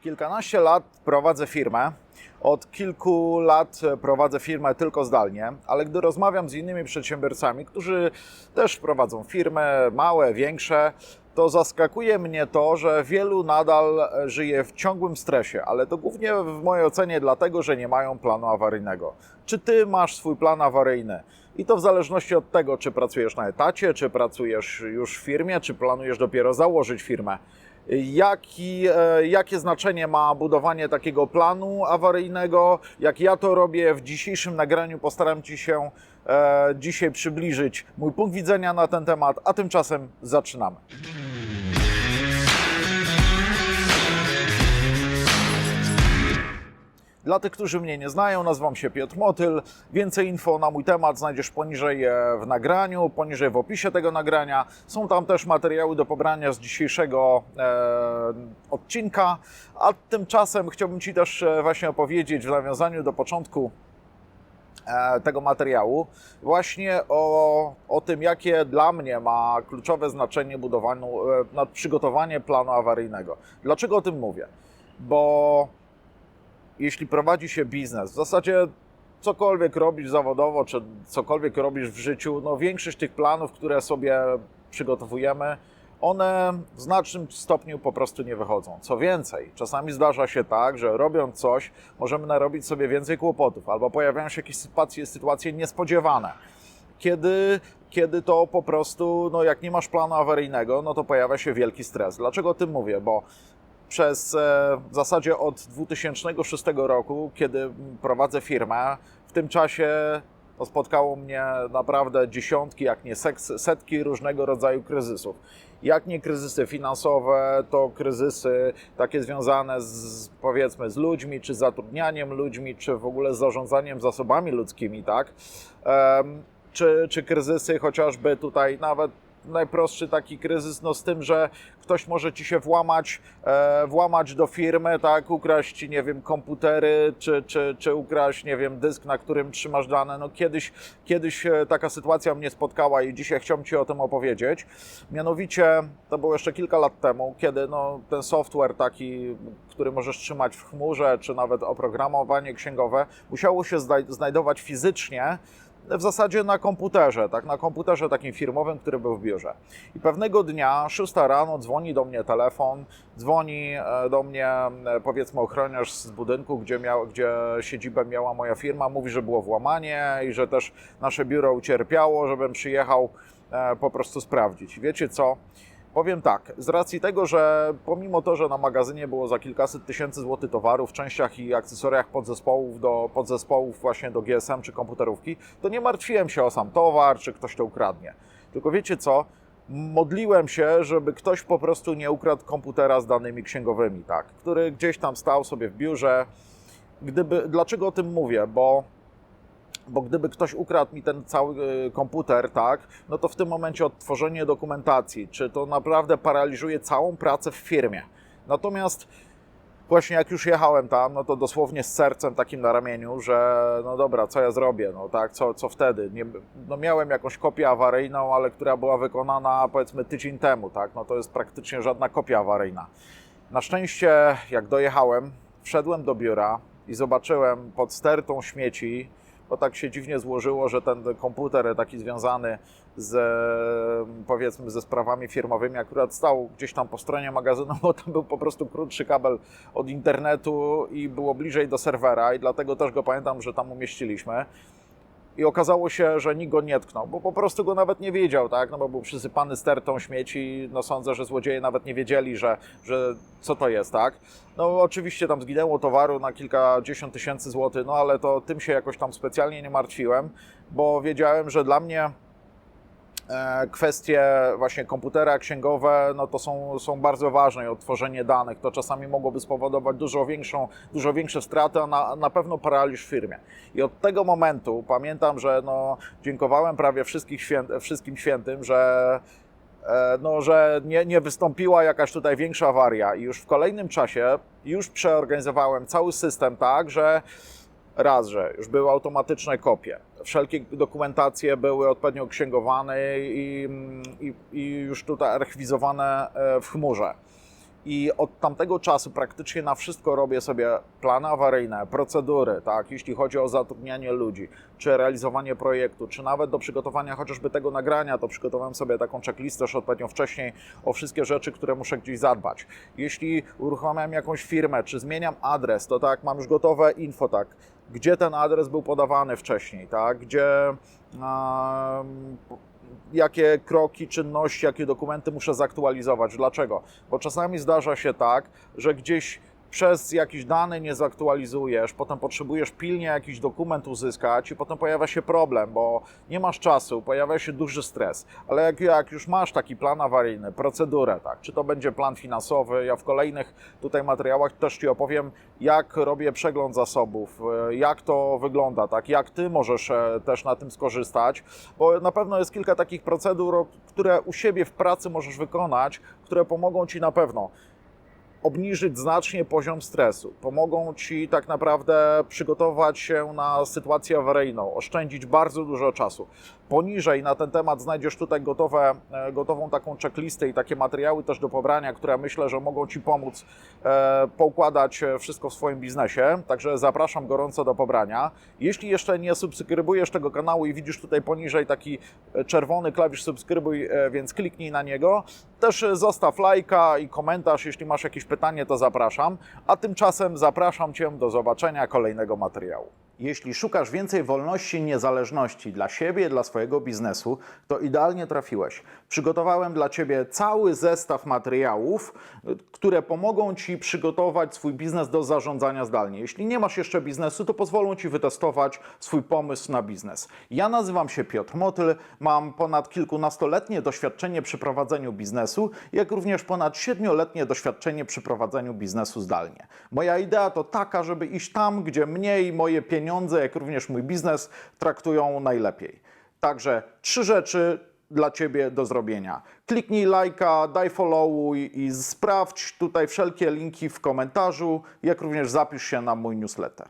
Kilkanaście lat prowadzę firmę. Od kilku lat prowadzę firmę tylko zdalnie, ale gdy rozmawiam z innymi przedsiębiorcami, którzy też prowadzą firmy, małe, większe, to zaskakuje mnie to, że wielu nadal żyje w ciągłym stresie, ale to głównie w mojej ocenie dlatego, że nie mają planu awaryjnego. Czy ty masz swój plan awaryjny? I to w zależności od tego, czy pracujesz na etacie, czy pracujesz już w firmie, czy planujesz dopiero założyć firmę. Jaki, e, jakie znaczenie ma budowanie takiego planu awaryjnego? Jak ja to robię w dzisiejszym nagraniu, postaram Ci się e, dzisiaj przybliżyć mój punkt widzenia na ten temat, a tymczasem zaczynamy. Dla tych, którzy mnie nie znają, nazywam się Piotr Motyl. Więcej info na mój temat znajdziesz poniżej e, w nagraniu, poniżej w opisie tego nagrania. Są tam też materiały do pobrania z dzisiejszego e, odcinka. A tymczasem chciałbym Ci też e, właśnie opowiedzieć w nawiązaniu do początku e, tego materiału właśnie o, o tym, jakie dla mnie ma kluczowe znaczenie budowaniu, e, no, przygotowanie planu awaryjnego. Dlaczego o tym mówię? Bo jeśli prowadzi się biznes, w zasadzie cokolwiek robisz zawodowo, czy cokolwiek robisz w życiu, no większość tych planów, które sobie przygotowujemy, one w znacznym stopniu po prostu nie wychodzą. Co więcej, czasami zdarza się tak, że robiąc coś, możemy narobić sobie więcej kłopotów, albo pojawiają się jakieś sytuacje, sytuacje niespodziewane. Kiedy, kiedy to po prostu, no jak nie masz planu awaryjnego, no to pojawia się wielki stres. Dlaczego o tym mówię? Bo przez e, w zasadzie od 2006 roku, kiedy prowadzę firmę, w tym czasie spotkało mnie naprawdę dziesiątki, jak nie setki różnego rodzaju kryzysów. Jak nie kryzysy finansowe, to kryzysy takie związane z powiedzmy z ludźmi, czy zatrudnianiem ludźmi, czy w ogóle z zarządzaniem zasobami ludzkimi, tak? Czy, czy kryzysy chociażby tutaj nawet najprostszy taki kryzys, no z tym, że ktoś może ci się włamać, e, włamać do firmy, tak, ukraść, nie wiem, komputery, czy, czy, czy ukraść, nie wiem, dysk, na którym trzymasz dane. No kiedyś, kiedyś e, taka sytuacja mnie spotkała i dzisiaj chciałbym ci o tym opowiedzieć. Mianowicie, to było jeszcze kilka lat temu, kiedy no, ten software taki, który możesz trzymać w chmurze, czy nawet oprogramowanie księgowe, musiało się znajdować fizycznie w zasadzie na komputerze, tak, na komputerze takim firmowym, który był w biurze. I pewnego dnia, 6 rano, dzwoni do mnie telefon, dzwoni e, do mnie e, powiedzmy ochroniarz z budynku, gdzie, miał, gdzie siedzibę miała moja firma, mówi, że było włamanie i że też nasze biuro ucierpiało, żebym przyjechał e, po prostu sprawdzić. Wiecie co? Powiem tak, z racji tego, że pomimo to, że na magazynie było za kilkaset tysięcy złotych towarów, częściach i akcesoriach podzespołów do podzespołów właśnie do GSM czy komputerówki, to nie martwiłem się o sam towar, czy ktoś to ukradnie. Tylko wiecie co? Modliłem się, żeby ktoś po prostu nie ukradł komputera z danymi księgowymi, tak, który gdzieś tam stał sobie w biurze. Gdyby, dlaczego o tym mówię? Bo bo gdyby ktoś ukradł mi ten cały y, komputer, tak, no to w tym momencie odtworzenie dokumentacji, czy to naprawdę paraliżuje całą pracę w firmie. Natomiast właśnie jak już jechałem tam, no to dosłownie z sercem takim na ramieniu, że no dobra, co ja zrobię, no tak, co, co wtedy? Nie, no miałem jakąś kopię awaryjną, ale która była wykonana powiedzmy tydzień temu, tak, no to jest praktycznie żadna kopia awaryjna. Na szczęście, jak dojechałem, wszedłem do biura i zobaczyłem pod stertą śmieci, bo tak się dziwnie złożyło, że ten komputer taki związany z powiedzmy ze sprawami firmowymi akurat stał gdzieś tam po stronie magazynu, bo tam był po prostu krótszy kabel od internetu i było bliżej do serwera i dlatego też go pamiętam, że tam umieściliśmy. I okazało się, że nikt go nie tknął, bo po prostu go nawet nie wiedział, tak? No bo był przysypany stertą śmieci. No sądzę, że złodzieje nawet nie wiedzieli, że, że co to jest, tak? No oczywiście tam zginęło towaru na kilkadziesiąt tysięcy złotych, no ale to tym się jakoś tam specjalnie nie martwiłem, bo wiedziałem, że dla mnie kwestie właśnie komputera księgowe, no to są, są bardzo ważne i odtworzenie danych, to czasami mogłoby spowodować dużo większą, dużo większe straty, a na, na pewno paraliż w firmie. I od tego momentu pamiętam, że no, dziękowałem prawie wszystkich wszystkim świętym, że e, no, że nie, nie wystąpiła jakaś tutaj większa awaria i już w kolejnym czasie już przeorganizowałem cały system tak, że raz, że już były automatyczne kopie, wszelkie dokumentacje były odpowiednio księgowane i, i, i już tutaj archiwizowane e, w chmurze. I od tamtego czasu praktycznie na wszystko robię sobie plany awaryjne, procedury, tak, jeśli chodzi o zatrudnianie ludzi, czy realizowanie projektu, czy nawet do przygotowania chociażby tego nagrania, to przygotowałem sobie taką checklistę już odpowiednio wcześniej o wszystkie rzeczy, które muszę gdzieś zadbać. Jeśli uruchamiam jakąś firmę, czy zmieniam adres, to tak, mam już gotowe info, tak, gdzie ten adres był podawany wcześniej, tak, gdzie jakie kroki, czynności, jakie dokumenty muszę zaktualizować. Dlaczego? Bo czasami zdarza się tak, że gdzieś przez jakiś dany nie zaktualizujesz, potem potrzebujesz pilnie jakiś dokument uzyskać i potem pojawia się problem, bo nie masz czasu, pojawia się duży stres. Ale jak, jak już masz taki plan awaryjny, procedurę, tak, czy to będzie plan finansowy, ja w kolejnych tutaj materiałach też Ci opowiem, jak robię przegląd zasobów, e, jak to wygląda, tak, jak Ty możesz e, też na tym skorzystać, bo na pewno jest kilka takich procedur, które u siebie w pracy możesz wykonać, które pomogą Ci na pewno obniżyć znacznie poziom stresu. Pomogą Ci tak naprawdę przygotować się na sytuację awaryjną, oszczędzić bardzo dużo czasu. Poniżej na ten temat znajdziesz tutaj gotowe, e, gotową taką checklistę i takie materiały też do pobrania, które myślę, że mogą Ci pomóc e, poukładać e, wszystko w swoim biznesie. Także zapraszam gorąco do pobrania. Jeśli jeszcze nie subskrybujesz tego kanału i widzisz tutaj poniżej taki e, czerwony klawisz subskrybuj, więc kliknij na niego. Też e, zostaw lajka i komentarz, jeśli masz jakieś pytanie, to zapraszam. A tymczasem zapraszam Cię do zobaczenia kolejnego materiału. Jeśli szukasz więcej wolności niezależności dla siebie, dla swojego biznesu, to idealnie trafiłeś. Przygotowałem dla Ciebie cały zestaw materiałów, y, które pomogą Ci przygotować swój biznes do zarządzania zdalnie. Jeśli nie masz jeszcze biznesu, to pozwolą Ci wytestować swój pomysł na biznes. Ja nazywam się Piotr Motyl, mam ponad kilkunastoletnie doświadczenie przy prowadzeniu biznesu, jak również ponad siedmioletnie doświadczenie przy prowadzeniu biznesu zdalnie. Moja idea to taka, żeby iść tam, gdzie mnie i moje pieniądze, jak również mój biznes traktują najlepiej. Także trzy rzeczy dla Ciebie do zrobienia. Kliknij lajka, daj followuj i sprawdź tutaj wszelkie linki w komentarzu, jak również zapisz się na mój newsletter.